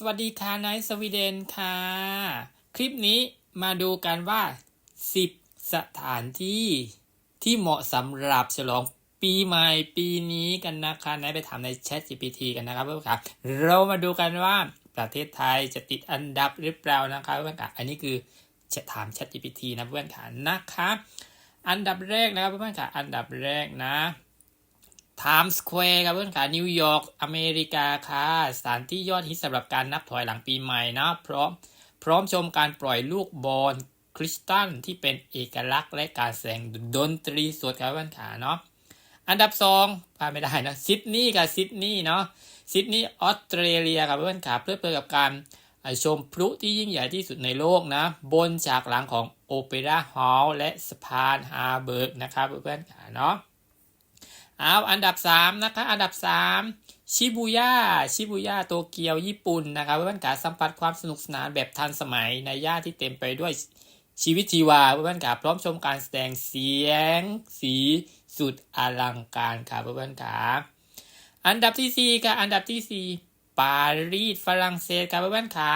สวัสดีค่ะนายสวีเดนค่ะ คลิปนี้มาดูกันว่า 10 สถานที่ที่เหมาะสำหรับฉลองปีใหม่ปีนี้กันนะคะนายไปถามใน Chat GPT กันนะครับเพื่อนครับเรามาดูกันว่าประเทศไทยจะติดอันดับหรือเปล่านะคะเพื่อนครับอันนี้คือจะถาม Chat GPT นะเพื่อนค่ะนะคะ อันดับแรกนะครับเพื่อนค่ะ อันดับแรกนะ ไทม์สแควร์ครับเพื่อนค่ะนิวยอร์กอเมริกาค่ะสถานที่ยอดฮิตสำหรับการนับถอยหลังปีใหม่นะพร้อมพร้อมชมการปล่อยลูกบอลคริสตัลที่เป็นเอกลักษณ์และการแสดงดนตรีสดครับเพื่อนค่ะเนาะอันดับสองพลาดไม่ได้นะซิดนีย์กับซิดนีย์เนาะซิดนีย์ออสเตรเลียครับเพื่อนค่ะเพลิดเพลินกับการชมพลุที่ยิ่งใหญ่ที่สุดในโลกนะ บนฉากหลังของโอเปร่าฮอลล์และสะพานฮาร์เบิร์กนะครับเพื่อนๆเนาะ เอาอันดับ3นะคะอันดับ 3 ชิบูย่าชิบูย่าโตเกียวญี่ปุ่นนะครับเพื่อนๆกาสัมผัสความสนุกสนานแบบทันสมัยในย่านที่เต็มไปด้วยชีวิตชีวาเพื่อนๆกาพร้อมชมการแสดงเสียง สีสุดอลังการค่ะเพื่อนๆกาอันดับที่4ค่ะอันดับที่4ปารีสฝรั่งเศสครับเพื่อนๆขา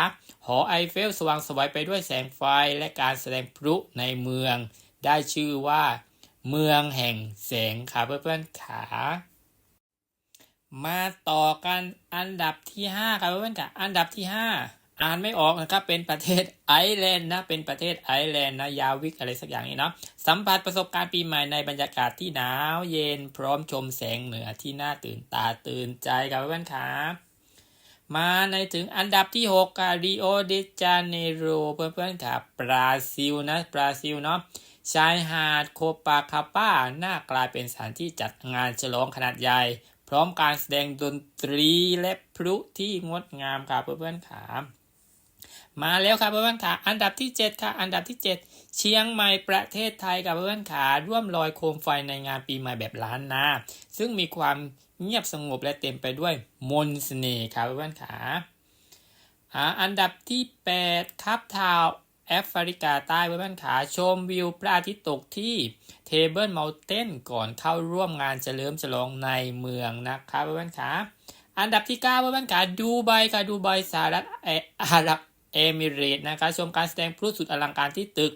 หอไอเฟลสว่างสวยไปด้วยแสงไฟและการแสดงพลุในเมือง ได้ชื่อว่า เมืองแห่งแสงค่ะเพื่อนๆขามาต่อกันอันดับที่5ครับเพื่อนๆค่ะอันดับที่ 5 อ่านไม่ออกนะครับเป็นประเทศไอร์แลนด์นะเป็นประเทศไอร์แลนด์นะยาวิกอะไรสักอย่างนี้เนาะสัมผัสประสบการณ์ปีใหม่ในบรรยากาศที่หนาวเย็นพร้อมชมแสงเหนือที่น่าตื่นตาตื่นใจครับเพื่อนๆค่ะมาในถึงอันดับที่6ค่ะริโอเดจาเนโรเพื่อนๆค่ะบราซิลนะบราซิลเนาะ ชายหาดโคปาคาป้าน่ากลายเป็นสถานที่จัดงานฉลองขนาดใหญ่ พร้อมการแสดงดนตรีและพลุที่งดงามค่ะเพื่อนๆขามาแล้วค่ะเพื่อนๆขาอันดับที่ 7 ค่ะ อันดับที่ 7 เชียงใหม่ประเทศไทยกับเพื่อนๆขาร่วมลอยโคมไฟในงานปีใหม่แบบล้านนา ซึ่งมีความเงียบสงบและเต็มไปด้วยมนต์เสน่ห์ค่ะเพื่อนๆขาอ่าอันดับที่ 8 ครับทาว แอฟริกาใต้เพื่อนขาชมวิวพระอาทิตย์ตกที่เทเบิลเมลเทนก่อนเข้าร่วมงานเฉลิมฉลองในเมืองนะครับเพื่อนขาอันดับที่ 9เพื่อนขาดูไบค่ะดูไบสหรัฐอาหรับเอมิเรต์นะคะชมการแสดงพลุสุดอลังการที่ตึก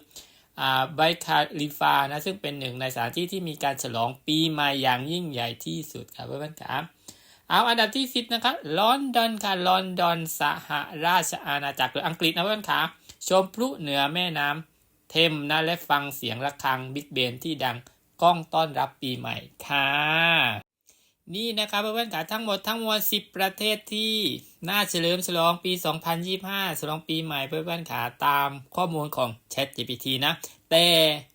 ไบคาลิฟานะซึ่งเป็นหนึ่งในสถานที่ที่มีการฉลองปีใหม่อย่างยิ่งใหญ่ที่สุดครับเพื่อนๆขาเอาอันดับที่10นะครับลอนดอนค่ะลอนดอนสหราชอาณาจักรหรืออังกฤษนะเพื่อนๆขา ชมพลุเหนือแม่น้ำเทมนะและฟังเสียงระฆังบิ๊กเบนที่ดังก้องต้อนรับปีใหม่ค่ะ นี่นะครับเพื่อนๆค่ะทั้งหมดทั้งมวล 10 ประเทศที่น่าเฉลิมฉลองปี 2025 ฉลองปีใหม่เพื่อนๆค่ะตามข้อมูลของ ChatGPT นะ แต่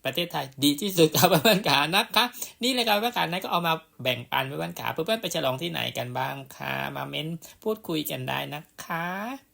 ประเทศไทยดีที่สุดครับเพื่อนๆค่ะนะคะนี่เลยครับเพื่อนๆค่ะนั้นก็เอามาแบ่งปันเพื่อนๆค่ะเพื่อนๆไปฉลองที่ไหนกันบ้างค่ะมาเม้นพูดคุยกันได้นะคะ